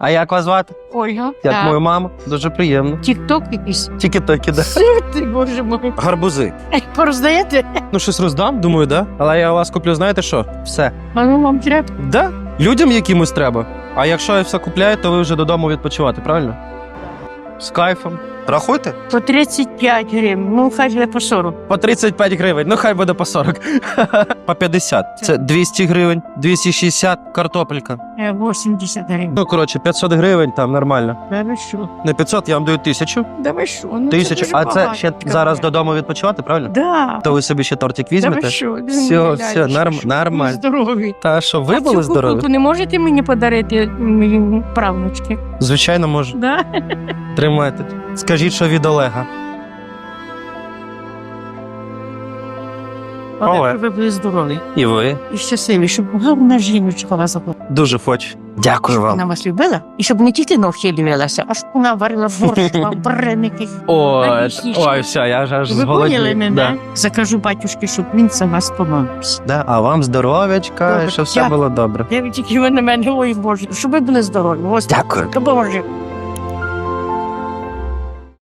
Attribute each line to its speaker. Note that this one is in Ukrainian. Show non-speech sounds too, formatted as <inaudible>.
Speaker 1: А як вас звати?
Speaker 2: Ольга.
Speaker 1: Як
Speaker 2: Так.
Speaker 1: мою маму? Дуже приємно.
Speaker 2: Тік-ток якийсь.
Speaker 1: Тільки токи, да.
Speaker 2: Ти, боже мой.
Speaker 1: Гарбузи.
Speaker 2: Пороздаєте?
Speaker 1: Ну, щось роздам, думаю, да? Але я у вас куплю, знаєте що? Все.
Speaker 2: А ну вам треба.
Speaker 1: Да? Людям якимось треба. А якщо я все купляю, то ви вже додому відпочивати, правильно? З кайфом. Рахуйте?
Speaker 2: По 35 гривень. Ну, хай буде по 40.
Speaker 1: По 35 гривень, ну хай буде по 40. <laughs> по 50. Це 200 гривень, 260 картопелька.
Speaker 2: Е, 80 гривень.
Speaker 1: Ну, коротше, 500 гривень там нормально.
Speaker 2: Да ви що?
Speaker 1: Не 500, я вам даю 1000.
Speaker 2: Да ви що? Ну,
Speaker 1: Тисячу.
Speaker 2: дуже
Speaker 1: А це
Speaker 2: багато
Speaker 1: ще зараз додому відпочивати, правильно?
Speaker 2: Да.
Speaker 1: То ви собі ще тортик
Speaker 2: Да ви
Speaker 1: візьмете?
Speaker 2: що?
Speaker 1: Все, все, норм- нормально.
Speaker 2: Здорові.
Speaker 1: Та що, ви
Speaker 2: а
Speaker 1: були здорові?
Speaker 2: не можете мені подарити моїй правнучки?
Speaker 1: Звичайно, можу.
Speaker 2: Да?
Speaker 1: Тримайте. Скажіть, що від Олега. Олег.
Speaker 2: щоб ви були здорові
Speaker 1: І ви.
Speaker 2: і щасливі, щоб гарна жіночка вас була.
Speaker 1: Дуже хочу. Дякую
Speaker 2: Щоб
Speaker 1: вам.
Speaker 2: вона вас любила, і щоб не тільки ногті дивилася, а щоб вона варила борщ, вам вареники.
Speaker 1: Ой,
Speaker 2: Найвкусніше.
Speaker 1: ой, все, я ж аж
Speaker 2: Ви поняли
Speaker 1: зголоднів.
Speaker 2: мене?
Speaker 1: Да.
Speaker 2: Закажу батюшки, щоб він за вас помолився.
Speaker 1: Да. А вам здоров'ячка,
Speaker 2: Добре,
Speaker 1: щоб все
Speaker 2: дякую.
Speaker 1: було добре.
Speaker 2: Я тільки ви на мене, ой Боже, щоб ви були здорові. Господи,
Speaker 1: Дякую.
Speaker 2: Боже.